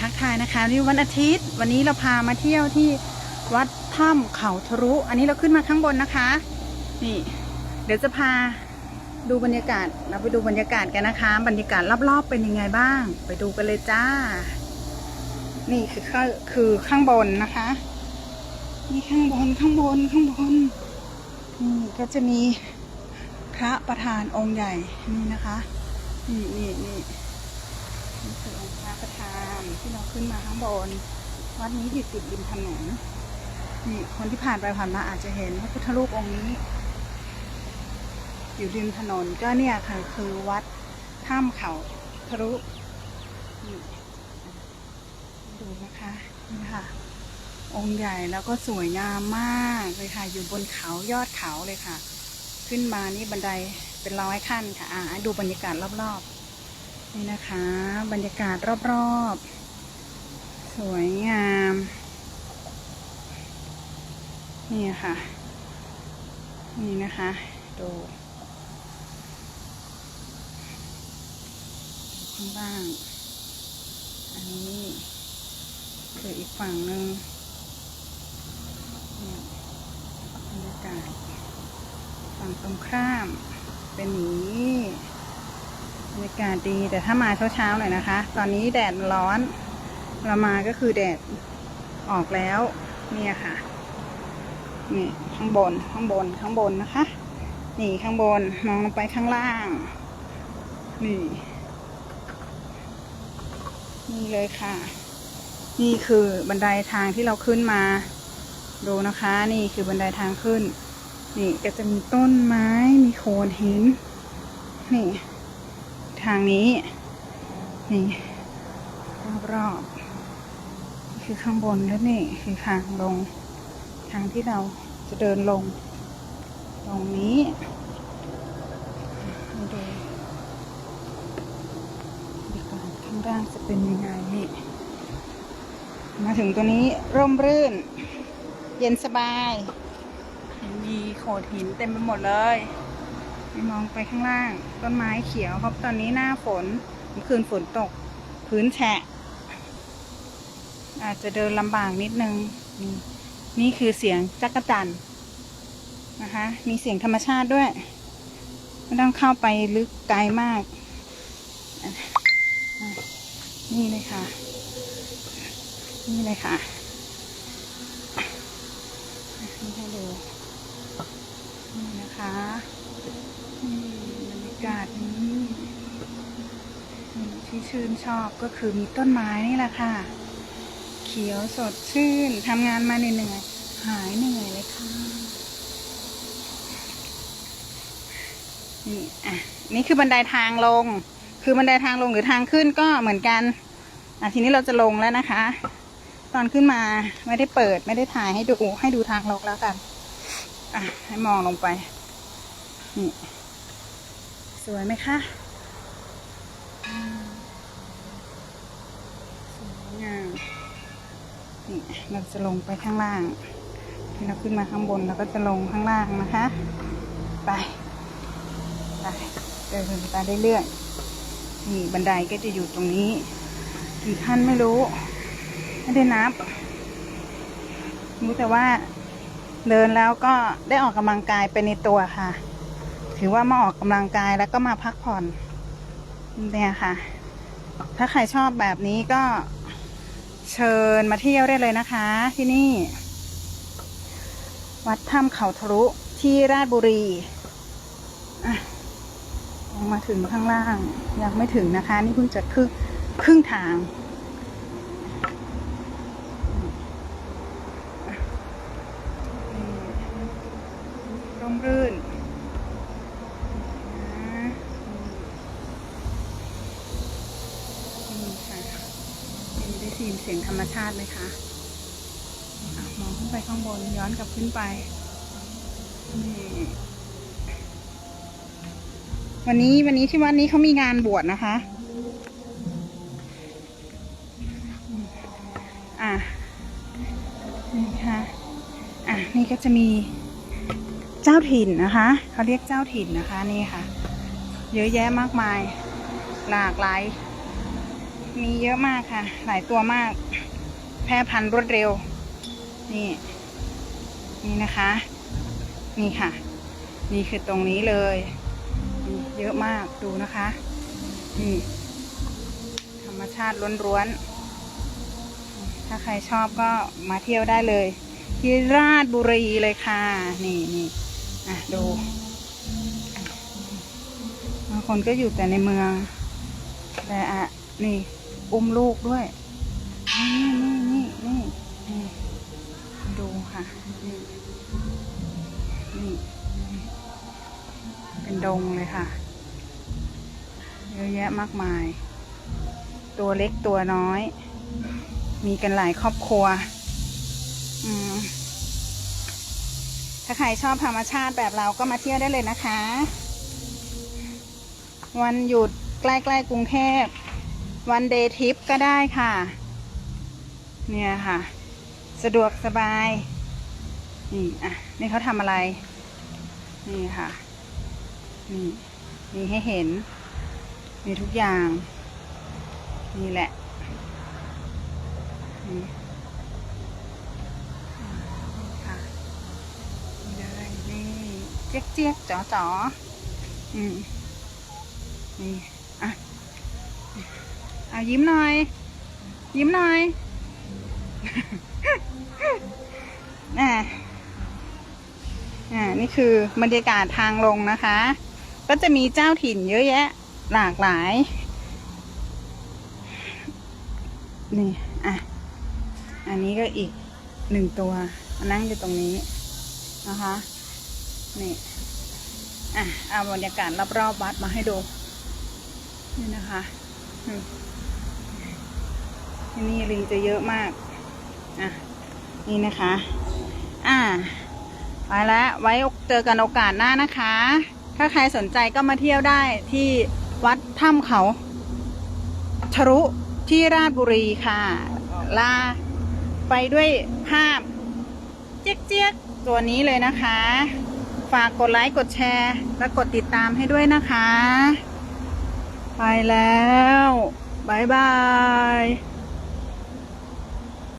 ทักทายนะคะนี่วันอาทิตย์ วันนี้เราพามาเที่ยวที่วัดถ้ำเขาทะลุอันนี้เราขึ้นมาข้างบนนะคะ นี่ เดี๋ยวจะพาดูบรรยากาศ เราไปดูบรรยากาศกันนะคะ บรรยากาศรอบๆเป็นยังไงบ้าง ไปดูกันเลยจ้า นี่คือข้าคือข้างบนนะคะ นี่ข้างบนข้างบนข้างบน นี่ก็จะมีพระประธานองค์ใหญ่นี่นะคะ นี่นี่นี่ คือองค์พระประธานที่เราขึ้นมาข้างบน วัดนี้อยู่ติดริมถนนนี่คนที่ผ่านไปผ่านมาอาจจะเห็นพระพุทธรูปองค์นี้ อยู่ริมถนนก็เนี่ยค่ะคือวัดถ้ำเขาทะลุดูนะคะนี่ค่ะ องค์ใหญ่แล้วก็สวยงามมากเลยค่ะ อยู่บนเขายอดเขาเลยค่ะ ขึ้นมานี่บันไดเป็นร้อยขั้นค่ะอ่าดูบรรยากาศรอบๆ นี่นะคะ บรรยากาศรอบๆ สวยงาม นี่ค่ะ นี่นะคะดูดูข้างล่าง อันนี้คืออีกฝั่งหนึ่งบรรยากาศฝั่งตรงข้ามเป็นอย่างนี้ บรรยากาศดีแต่ถ้ามาเช้าๆหน่อยนะคะ ตอนนี้แดดร้อนเรามาก็คือแดดออกแล้วเนี่ยค่ะนี่ข้างบนข้างบนข้างบนนะคะ นี่ข้างบนมองลงไปข้างล่าง นี่นี่เลยค่ะ นี่คือบันไดทางที่เราขึ้นมา ดูนะคะ นี่คือบันไดทางขึ้น นี่ก็จะมีต้นไม้มีโขดหิน นี่ ทางนี้ นี่รอบๆคือข้างบนแล้วนี่คือทางลง ทางที่เราจะเดินลง ตรงนี้มาดูบรรยากาข้างล่างจะเป็นยังไงนี่มาถึงตัวนี้ร่มรื่น เย็นสบาย มีโขดหินเต็มไปหมดเลย มองไปข้างล่าง ต้นไม้เขียวเพราะตอนนี้หน้าฝนเมื่อคืนฝนตก พื้นแฉะ อาจจะเดินลำบากนิดนึง นี่นี่คือเสียงจักรจันนะคะ มีเสียงธรรมชาติด้วย ไม่ต้องเข้าไปลึกไกลมาก นี่เลยค่ะ นี่เลยค่ะ นี่ให้ดูนี่นะคะนี่บรรยากาศนี้นี่ที่ ชื่นชอบก็คือมีต้นไม้นี่แหละค่ะ เขียวสดชื่นทำงานมาเหนื่อยหายเหนื่อยเลยค่ะ นี่อะนี่คือบันไดทางลง คือบันไดทางลงหรือทางขึ้นก็เหมือนกันอะทีนี้เราจะลงแล้วนะคะ ตอนขึ้นมาไม่ได้เปิดไม่ได้ถ่ายให้ดูให้ดูทางลงแล้วกันอะให้มองลงไปนี่สวยไหมคะ งามนี่เราจะลงไปข้างล่างทีเราขึ้นมาข้างบนเราก็จะลงข้างล่างนะคะ ไปไปเดินไปเรื่อยๆนี่บันไดก็จะอยู่ตรงนี้ กี่ขั้นไม่รู้ ไม่ได้นับ รู้แต่ว่าเดินแล้วก็ได้ออกกำลังกายไปในตัวค่ะ ถือว่ามาออกกำลังกายแล้วก็มาพักผ่อนเนี่ยค่ะ ถ้าใครชอบแบบนี้ก็ เชิญมาเที่ยวได้เลยนะคะ ที่นี่ วัดถ้ำเขาทะลุที่ราชบุรีอะยังมาถึงข้างล่าง ยังไม่ถึงนะคะ นี่เพิ่งจะครึ่งครึ่งทางร่มรื่นนะนี่ค่ะ นี่ได้ยินเสียงธรรมชาติไหมคะอะ มองขึ้นไปข้างบนย้อนกลับขึ้นไปนี่วันนี้วันนี้ที่วัดนี้เขามีงานบวชนะคะ อะนี่ค่ะ อะนี่ก็จะมีเจ้าถิ่นนะคะเขาเรียกเจ้าถิ่นนะคะนี่ค่ะ เยอะแยะมากมายหลากหลาย มีเยอะมากค่ะ หลายตัวมาก แพร่พันธุ์รวดเร็ว นี่ นี่นะคะ นี่ค่ะ นี่คือตรงนี้เลยนี่เยอะมากดูนะคะ นี่ ธรรมชาติล้วนๆ ถ้าใครชอบก็มาเที่ยวได้เลย ที่ราชบุรีเลยค่ะ นี่นี่อะดูบางคนก็อยู่แต่ในเมืองแต่อะนี่ อุ้มลูกด้วย นี่นี่นี่นี่นี่ดูค่ะ นี่นี่ เป็นดงเลยค่ะ เยอะแยะมากมาย ตัวเล็กตัวน้อย มีกันหลายครอบครัว อืมถ้าใครชอบธรรมชาติแบบเราก็มาเที่ยวได้เลยนะคะ วันหยุดใกล้ๆกรุงเทพ วันเดย์ทริปก็ได้ค่ะ เนี่ยค่ะ สะดวกสบาย นี่อะนี่เขาทำอะไร นี่ค่ะ นี่มีให้เห็น มีทุกอย่าง นี่แหละนี่ค่ะนี่เลยนี่เจ๊ยกเจ๊ยกจ๋อจ๋ออืมนี่อะ เอายิ้มหน่อย ยิ้มหน่อยอ่าอ่านี่คือบรรยากาศทางลงนะคะ ก็จะมีเจ้าถิ่นเยอะแยะ หลากหลาย นี่ อะ อันนี้ก็อีกหนึ่งตัวนั่งอยู่ตรงนี้นะคะ นี่ อะ เอาบรรยากาศรอบๆวัดมาให้ดู นี่นะคะอืม ที่นี่ลิงจะเยอะมาก อะ นี่นะคะ อ่า ไปแล้วไว้เจอกันโอกาสหน้านะคะ ถ้าใครสนใจก็มาเที่ยวได้ที่วัดถ้ำเขาทรุที่ราชบุรีค่ะ ลาไปด้วยภาพเจ๊ยกเจ๊ยกตัวนี้เลยนะคะ ฝากกดไลค์ กดแชร์ และกดติดตามให้ด้วยนะคะ ไปแล้วบายบาย